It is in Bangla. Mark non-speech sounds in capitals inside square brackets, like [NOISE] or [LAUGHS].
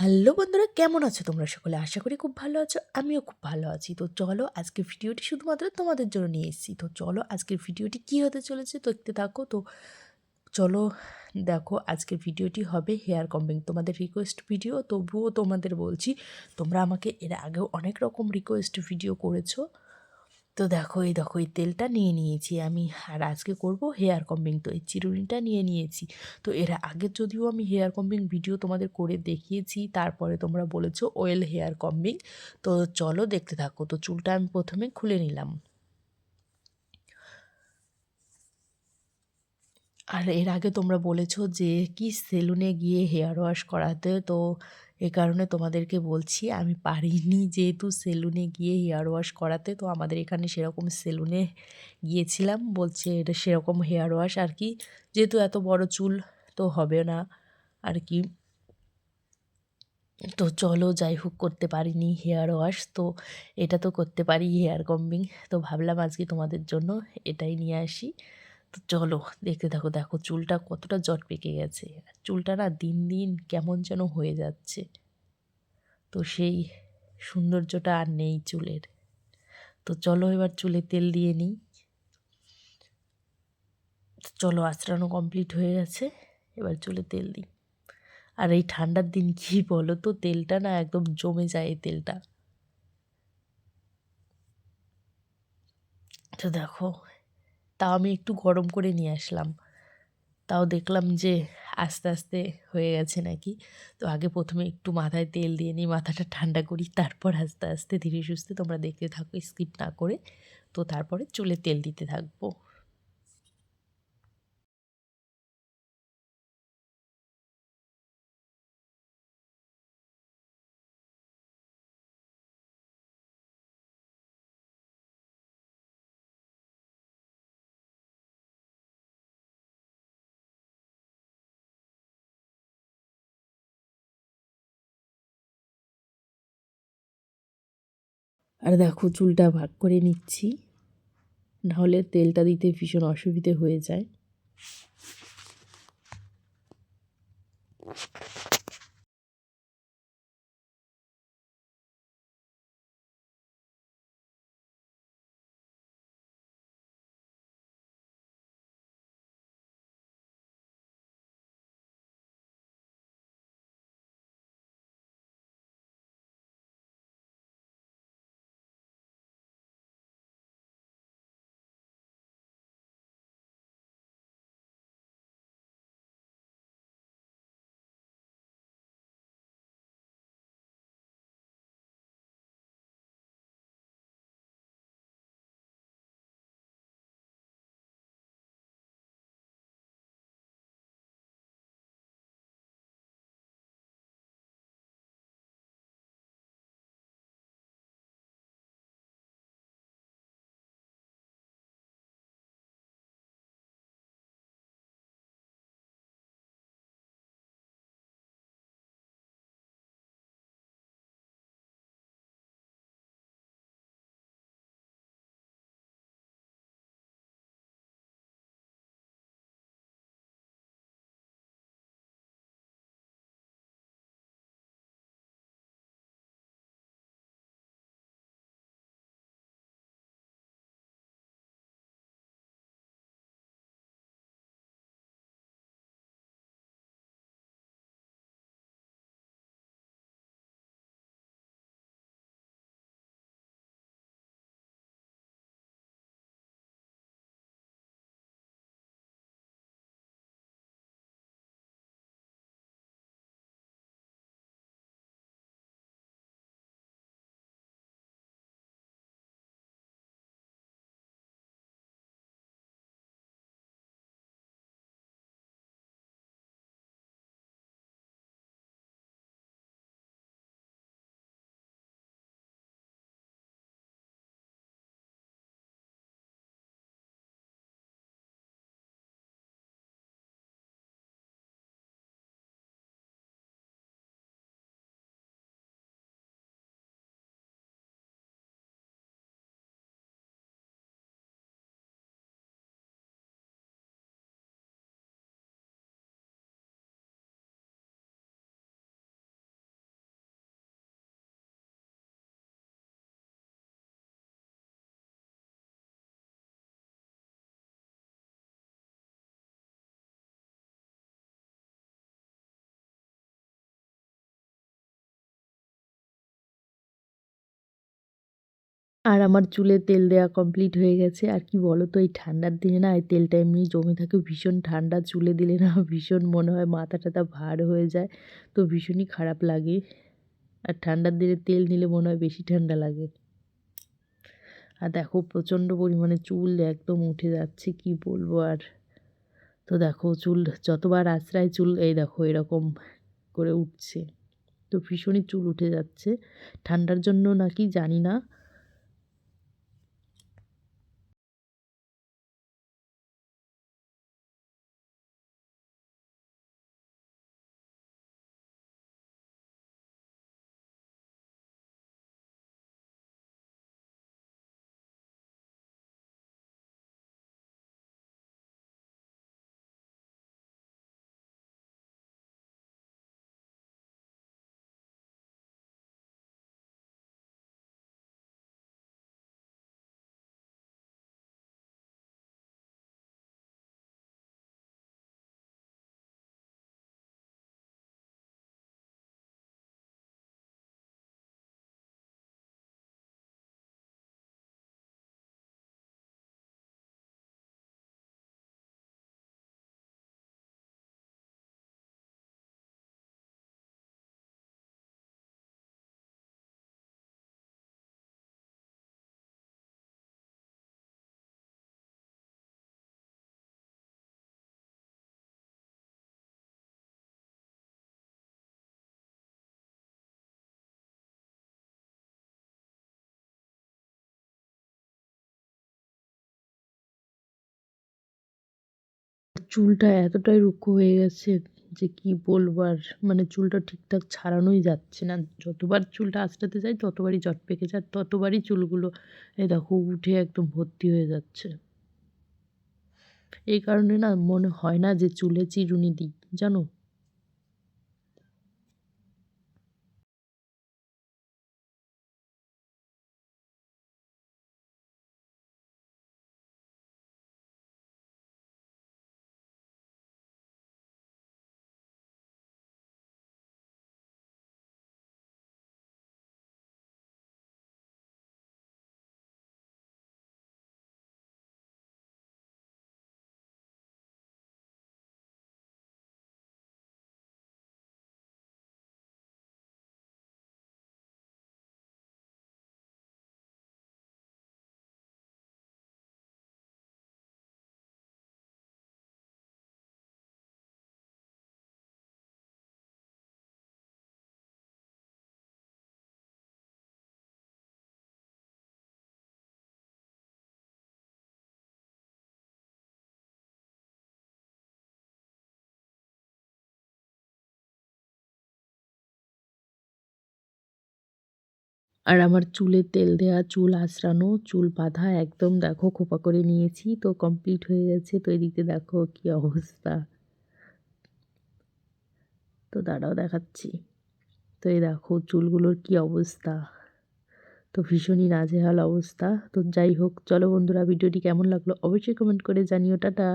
হ্যালো বন্ধুরা, কেমন আছো তোমরা সকলে? আশা করি খুব ভালো আছো, আমিও খুব ভালো আছি। তো চলো আজকের ভিডিওটি শুধুমাত্র তোমাদের জন্য নিয়ে এসেছি। তো চলো আজকের ভিডিওটি কী হতে চলেছে দেখতে থাকো। তো চলো দেখো আজকের ভিডিওটি হবে হেয়ার কম্বিং, তোমাদের রিকোয়েস্ট ভিডিও তবুও তোমাদের বলছি, তোমরা আমাকে এর আগেও অনেক রকম রিকোয়েস্ট ভিডিও করেছ। তো দেখো, এই দেখো, এই তেলটা নিয়ে নিয়েছি আমি। আর আজকে করব হেয়ার কম্বিং তো এই চিরুনিটা নিয়ে নিয়েছি। তো এর আগে যদিও আমি হেয়ার কম্বিং ভিডিও তোমাদের করে দেখিয়েছি, তারপরে তোমরা বলেছ অয়েল হেয়ার কম্বিং তো চলো দেখতে থাকো। তো চুলটা আমি প্রথমে খুলে নিলাম। আর এর আগে তোমরা বলেছ যে কি সেলুনে গিয়ে হেয়ার ওয়াশ করাতে। তো এ কারণে তোমাদেরকে বলছি, আমি পারিনি যেহেতু সেলুনে গিয়ে হেয়ার ওয়াশ করাতে, তো আমাদের এখানে সেরকম সেলুনে গিয়েছিলাম। বলছে এটা সেরকম হেয়ার ওয়াশ আর কি, যেহেতু এত বড় চুল তো হবে না আর কি। তো চলো যাই হোক, করতে পারিনি হেয়ার ওয়াশ তো এটা তো করতে পারি হেয়ার কম্বিং তো ভাবলাম আজকে তোমাদের জন্য এটাই নিয়ে আসি। চলো দেখতে থাকো, দেখো চুলটা কতটা জট পেকে গেছে। চুলটা না দিন দিন কেমন যেন হয়ে যাচ্ছে। তো সেই সৌন্দর্যটা আর নেই চুলের। তো চলো এবার চুলে তেল দিয়ে নিই। চলো আঁচড়ানো কমপ্লিট হয়ে গেছে, এবার চুলে তেল দিই। আর এই ঠান্ডার দিন কি বলো তো, তেলটা না একদম জমে যায় এই তেলটা। তো দেখো তাও আমি একটু গরম করে নিয়ে আসলাম। তাও দেখলাম যে আস্তে আস্তে হয়ে গেছে নাকি। তো আগে প্রথমে একটু মাথায় তেল দিয়ে নিই, মাথাটা ঠান্ডা করি, তারপর আস্তে আস্তে ধীরে সুস্থে তোমরা দেখতে থাকো, স্কিপ না করে। তো তারপরে চুলে তেল দিতে থাকব। আর দেখো চুলটা ভাগ করে নিচ্ছি। নাহলে তেলটা দিতে ভীষণ অসুবিধে হয়ে যায়। আর আমার চুলে তেল দেওয়া কমপ্লিট হয়ে গেছে। আর কি বলো তো এই ঠান্ডার দিনে না, এই তেলটা এমনি জমে থাকে, ভীষণ ঠান্ডা চুলে দিলে না, [LAUGHS] ভীষণ মনে হয় মাথা টাথা ভার হয়ে যায়। তো ভীষণই খারাপ লাগে। আর ঠান্ডার দিনে তেল নিলে মনে হয় বেশি ঠান্ডা লাগে। আর দেখো, প্রচণ্ড পরিমাণে চুল একদম উঠে যাচ্ছে, কি বলব আর। তো দেখো, চুল যতবার আশ্রায় চুল, এই দেখো, এরকম করে উঠছে। তো ভীষণই চুল উঠে যাচ্ছে। ঠান্ডার জন্য নাকি জানি না চুলটা এতটাই রুক্ষ হয়ে গেছে যে কি বলব আর মানে চুলটা ঠিকঠাক ছাড়ানোই যাচ্ছে না। যতবার চুলটা আঁচড়াতে যাই, ততবারই জট পেকে যায় ততবারই চুলগুলো এ দেখো উঠে একদম ভর্তি হয়ে যাচ্ছে। এই কারণে না মনে হয় না যে চুলে চিরুনি দিই, জানো? আর আমার চুলে তেল দেওয়া চুল আঁচড়ানো চুল বাঁধা একদম দেখো খোপা করে নিয়েছি, তো কমপ্লিট হয়ে গেছে। তো এদিকে দেখো কি অবস্থা। তো দাঁড়াও দেখাচ্ছি। তো এই দেখো চুলগুলোর কি অবস্থা। তো ভীষণই নাজেহাল অবস্থা। তো যাই হোক, চলো বন্ধুরা, ভিডিওটি কেমন লাগল অবশ্যই কমেন্ট করে জানিও। টাটা।